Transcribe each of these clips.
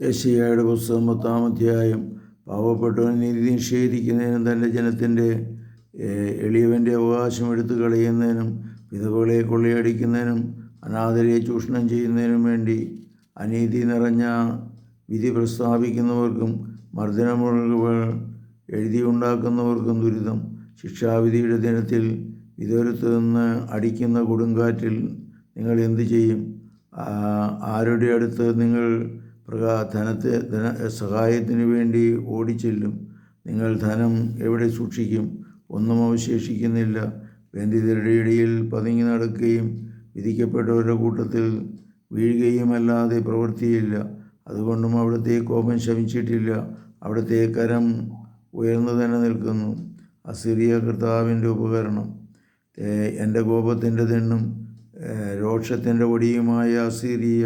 യശയ്യായുടെ പുസ്തകം പത്താം അധ്യായം പാവപ്പെട്ടവൻ നീതി നിഷേധിക്കുന്നതിനും തന്റെ ജനത്തിന്റെ എളിയവന്റെ അവകാശം എടുത്തു കളയുന്നതിനും വിധവകളെ കൊള്ളയടിക്കുന്നതിനും അനാഥരെ ചൂഷണം ചെയ്യുന്നതിനും വേണ്ടി അനീതി നിറഞ്ഞ വിധി പ്രസ്താവിക്കുന്നവർക്കും മർദ്ദനമുള്ളവർ എഴുതിയുണ്ടാക്കുന്നവർക്കും ദുരിതം. ശിക്ഷാവിധിയുടെ ദിനത്തിൽ വിദൂരത്ത് നിന്ന് അടിക്കുന്ന കൊടുങ്കാറ്റിൽ നിങ്ങൾ എന്തു ചെയ്യും? ആരുടെ അടുത്ത് നിങ്ങൾ പ്രകാ ധനത്തെ ധന സഹായത്തിന് വേണ്ടി ഓടിച്ചെല്ലും. നിങ്ങൾ ധനം എവിടെ സൂക്ഷിക്കും? ഒന്നും അവശേഷിക്കുന്നില്ല. ബന്ധിതരുടെ ഇടയിൽ പതുങ്ങി നടക്കുകയും വിധിക്കപ്പെട്ടവരുടെ കൂട്ടത്തിൽ വീഴുകയുമല്ലാതെ പ്രവൃത്തിയില്ല. അതുകൊണ്ടും അവിടുത്തെ കോപം ശമിച്ചിട്ടില്ല. അവിടുത്തെ കരം ഉയർന്നു തന്നെ നിൽക്കുന്നു. അസിറിയ കർത്താവിന്റെ ഉപകരണം. എന്റെ കോപത്തിന്റെ തെണ്ണും രോക്ഷത്തിന്റെ ഒടിയുമായ അസീറിയ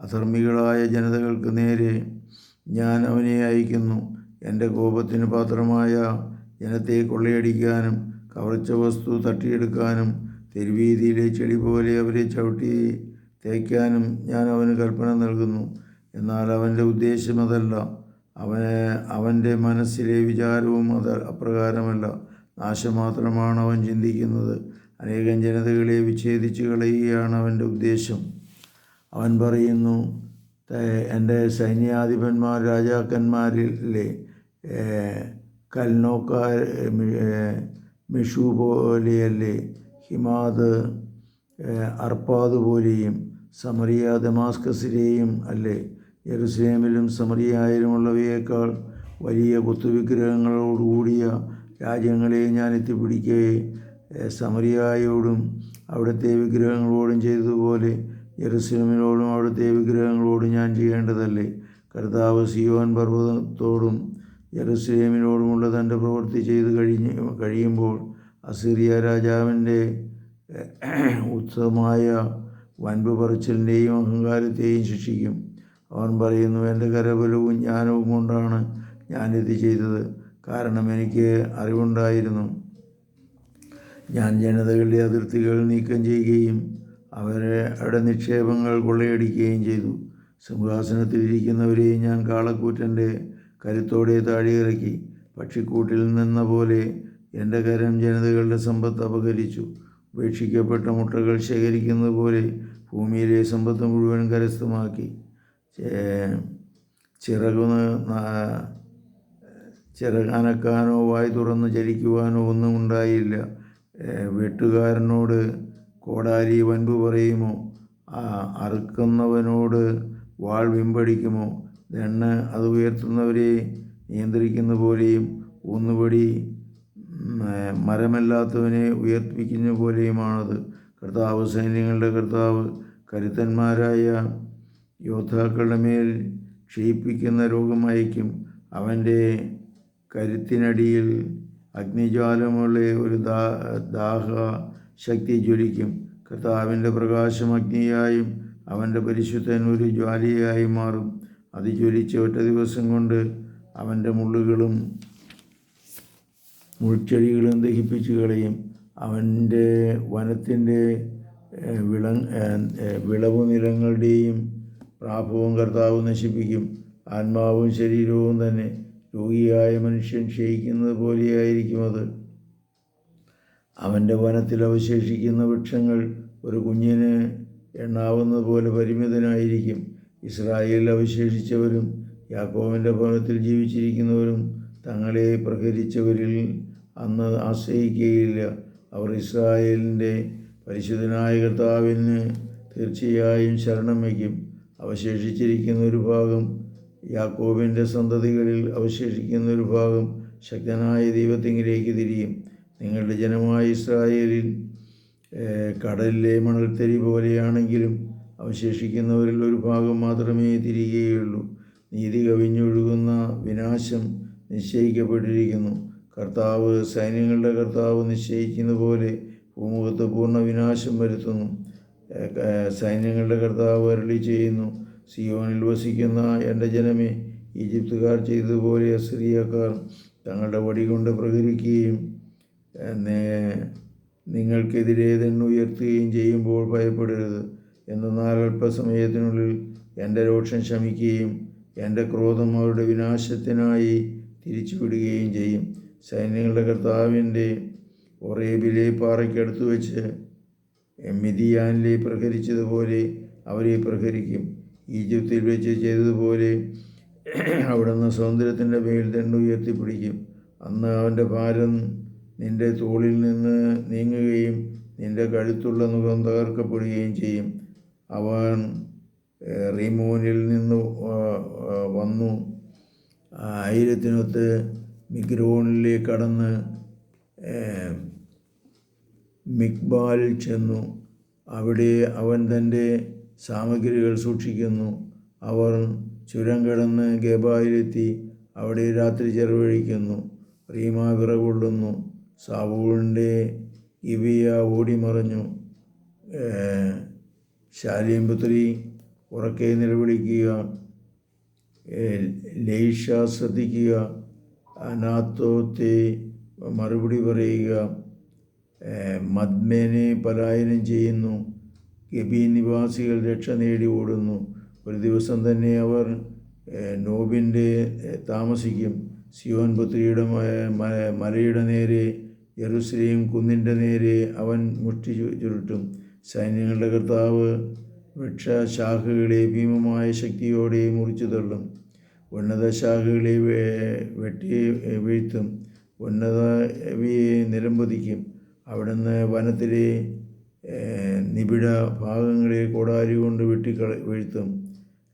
അധർമ്മികളായ ജനതകൾക്ക് നേരെ ഞാൻ അവനെ അയക്കുന്നു. എന്റെ കോപത്തിന് പാത്രമായ ജനത്തെ കൊള്ളയടിക്കാനും കവർച്ച വസ്തു തട്ടിയെടുക്കാനും തെരുവീതിയിലെ ചെടി പോലെ അവരെ ചവിട്ടി തേക്കാനും ഞാൻ അവന് കൽപ്പന നൽകുന്നു. എന്നാൽ അവന്റെ ഉദ്ദേശം അതല്ല. അവന് അവന്റെ മനസ്സിലെ വിചാരവും അത് അപ്രകാരമല്ല. നാശം മാത്രമാണ് അവൻ ചിന്തിക്കുന്നത്. അനേകം ജനതകളെ വിച്ഛേദിച്ച് കളയുകയാണ് അവന്റെ ഉദ്ദേശം. അവൻ പറയുന്നു "ത- എന്റെ സൈന്യാധിപന്മാർ രാജാക്കന്മാരിലെ കൽനോക്കാർ മിഷു പോലെയല്ലേ ഹിമാദ് അർപ്പാദ് പോലെയും സമറിയ ദമാസ്കസിലെയും അല്ലേ യെറുസലേമിലും സമറിയായാലുമുള്ളവയേക്കാൾ വലിയ കുത്തുവിഗ്രഹങ്ങളോടുകൂടിയ രാജ്യങ്ങളെ ഞാൻ എത്തിപ്പിടിക്കുകയും സമറിയായോടും അവിടുത്തെ വിഗ്രഹങ്ങളോടും ചെയ്തതുപോലെ യെറുസലേമിനോടും അവിടുത്തെ വിഗ്രഹങ്ങളോടും ഞാൻ ചെയ്യേണ്ടതല്ലേ? കർത്താവ് സിയോൻ പർവതത്തോടും യെറുസലേമിനോടുമുള്ള തന്റെ പ്രവൃത്തി ചെയ്ത് കഴിഞ്ഞ് കഴിയുമ്പോൾ അസീറിയ രാജാവിന്റെ ഉത്തമമായ വൻപ് പറച്ചിലിന്റെയും അഹങ്കാരത്തെയും ശിക്ഷിക്കും. അവൻ പറയുന്നു എന്റെ കരബലവും ജ്ഞാനവും കൊണ്ടാണ് ഞാനിത് ചെയ്തത്. കാരണം എനിക്ക് അറിവുണ്ടായിരുന്നു. ഞാൻ ജനതകളുടെ അതിർത്തികൾ നീക്കം ചെയ്യുകയും അവരുടെ നിക്ഷേപങ്ങൾ കൊള്ളയടിക്കുകയും ചെയ്തു. സിംഹാസനത്തിലിരിക്കുന്നവരെ ഞാൻ കാളക്കൂറ്റന്റെ കരുത്തോടെ താഴെയിറക്കി. പക്ഷിക്കൂട്ടിൽ നിന്ന പോലെ എന്റെ കരം ജനതകളുടെ സമ്പത്ത് അപഹരിച്ചു. ഉപേക്ഷിക്കപ്പെട്ട മുട്ടകൾ ശേഖരിക്കുന്നത് പോലെ ഭൂമിയിലെ സമ്പത്ത് മുഴുവൻ കരസ്ഥമാക്കി. ചിറകു ചിറകനക്കാനോ വായി തുറന്ന് ചലിക്കുവാനോ ഒന്നും ഉണ്ടായില്ല. വെട്ടുകാരനോട് കോടാലി വൻപ് പറയുമോ? അറുക്കുന്നവനോട് വാൾ വിമ്പടിക്കുമോ? ദണ്ണ് അത് ഉയർത്തുന്നവരെ നിയന്ത്രിക്കുന്ന പോലെയും ഏഹ് മരമല്ലാത്തവനെ ഉയർപ്പിക്കുന്ന പോലെയുമാണത്. കർത്താവ് സൈന്യങ്ങളുടെ കർത്താവ് കരുത്തന്മാരായ യോദ്ധാക്കളുടെ മേൽ ക്ഷയിപ്പിക്കുന്ന രോഗമയക്കും അവന്റെ കരുത്തിനടിയിൽ അഗ്നിജ്വാലമുള്ള ഒരു ദാഹ ശക്തി ജ്വലിക്കും. കർത്താവിന്റെ പ്രകാശം അഗ്നിയായും അവന്റെ പരിശുദ്ധൻ ഒരു ജ്വാലിയായി മാറും. അത് ജ്വലിച്ച് ഒറ്റ ദിവസം കൊണ്ട് അവന്റെ മുള്ളുകളും മുൾച്ചെടികളും ദഹിപ്പിച്ചു കളയും. അവന്റെ വനത്തിന്റെ വിള വിളവ് നിലങ്ങളുടെയും പ്രാഭവം കർത്താവ് നശിപ്പിക്കും. ആത്മാവും ശരീരവും തന്നെ രോഗിയായ മനുഷ്യൻ ക്ഷയിക്കുന്നത് പോലെയായിരിക്കും അത്. അവന്റെ വനത്തിൽ അവശേഷിക്കുന്ന വൃക്ഷങ്ങൾ ഒരു കുഞ്ഞിന് എണ്ണാവുന്നത് പോലെ പരിമിതനായിരിക്കും. ഇസ്രായേലിൽ അവശേഷിച്ചവരും യാക്കോവിന്റെ ഭവനത്തിൽ ജീവിച്ചിരിക്കുന്നവരും തങ്ങളെ പ്രഹരിച്ചവരിൽ അന്ന് ആശ്രയിക്കുകയില്ല. അവർ ഇസ്രായേലിന്റെ പരിശുദ്ധനായ കർത്താവിന് തീർച്ചയായും ശരണം വയ്ക്കും. അവശേഷിച്ചിരിക്കുന്ന ഒരു ഭാഗം യാക്കോബിന്റെ സന്തതികളിൽ അവശേഷിക്കുന്ന ഒരു ഭാഗം ശക്തനായ ദൈവത്തിങ്കിലേക്ക് തിരിയും. നിങ്ങളുടെ ജനമായ ഇസ്രായേലിൽ കടലിലെ മണൽത്തരി പോലെയാണെങ്കിലും അവശേഷിക്കുന്നവരിൽ ഒരു ഭാഗം മാത്രമേ തിരികെയുള്ളൂ നീതി കവിഞ്ഞൊഴുകുന്ന വിനാശം നിശ്ചയിക്കപ്പെട്ടിരിക്കുന്നു. കർത്താവ് സൈന്യങ്ങളുടെ കർത്താവ് നിശ്ചയിക്കുന്ന പോലെ ഭൂമുഖത്ത് പൂർണ വിനാശം വരുത്തുന്നു. സൈന്യങ്ങളുടെ കർത്താവ് അരളി ചെയ്യുന്നു. സിയോനിൽ വസിക്കുന്ന എന്റെ ജനമേ ഈജിപ്തുകാർ ചെയ്തതുപോലെ അസിറിയക്കാർ തങ്ങളുടെ വടി കൊണ്ട് നിങ്ങൾക്കെതിരെ തന്നെ ഉയർത്തുകയും ചെയ്യുമ്പോൾ ഭയപ്പെടരുത്. എന്നാൽ അല്പസമയത്തിനുള്ളിൽ എന്റെ രോക്ഷം ശമിക്കുകയും എന്റെ ക്രോധം അവരുടെ വിനാശത്തിനായി തിരിച്ചുവിടുകയും ചെയ്യും. സൈന്യങ്ങളുടെ കർത്താവിന്റെ ഒറേബിലെ പാറയ്ക്കടുത്ത് വെച്ച് മിതിയാനിലെ പ്രഹരിച്ചതുപോലെ അവരെ പ്രഹരിക്കും. ഈജിപ്തിൽ വെച്ച് ചെയ്തതുപോലെ അവിടുന്ന് സൗന്ദര്യത്തിന്റെ മേൽ തന്നെ ഉയർത്തിപ്പിടിക്കും. അന്ന് അവന്റെ ഭാരം നിന്റെ തോളിൽ നിന്ന് നീങ്ങുകയും നിന്റെ കഴുത്തുള്ള മുഖം തകർക്കപ്പെടുകയും ചെയ്യും. അവൻ റിമോനിൽ നിന്ന് വന്നു. ആയിരത്തിനൊത്ത് മിഗ്രോണിലേക്ക് കടന്ന് മിക്ബാലിൽ ചെന്നു. അവിടെ അവൻ തന്റെ സാമഗ്രികൾ സൂക്ഷിക്കുന്നു. അവർ ചുരം കടന്ന് ഗബായിലെത്തി. അവിടെ രാത്രി ചെലവഴിക്കുന്നു. റീമ വിറകൊള്ളുന്നു. സാവൂളിന്റെ ഇവിയ ഓടിമറഞ്ഞു ശാലിയമ്പുത്രി ശാലീം പുത്രി ഉറക്കെ നിലവിളിക്കുക ലൈഷ ശ്രദ്ധിക്കുക അനാത്തോത്തെ മറുപടി പറയുക മദ്മേനെ പലായനം ചെയ്യുന്നു ഗബി നിവാസികൾ രക്ഷ നേടി ഓടുന്നു. ഒരു ദിവസം തന്നെ അവർ നോബിന്റെ താമസിക്കും. സിയോൻ പുത്രിയുടെ മലയുടെ നേരെ യെറുസലേം കുന്നിന്റെ നേരെ അവൻ മുഷ്ടി ചുരുട്ടും. സൈന്യങ്ങളുടെ കർത്താവ് വൃക്ഷശാഖകളെ ഭീമമായ ശക്തിയോടെ മുറിച്ചു തള്ളും. ഉന്നത ശാഖകളെ വെട്ടി വീഴ്ത്തും. ഉന്നതവിയെ നിലംപതിക്കും അവിടുന്ന് വനത്തിലെ നിബിഡ ഭാഗങ്ങളെ കോടാരി കൊണ്ട് വെട്ടിക്കള വീഴ്ത്തും.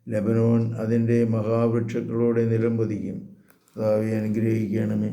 ലബനോൻ അതിന്റെ മഹാവൃക്ഷങ്ങളോടെ നിലംപതിക്കും അതാവെ അനുഗ്രഹിക്കണമേ.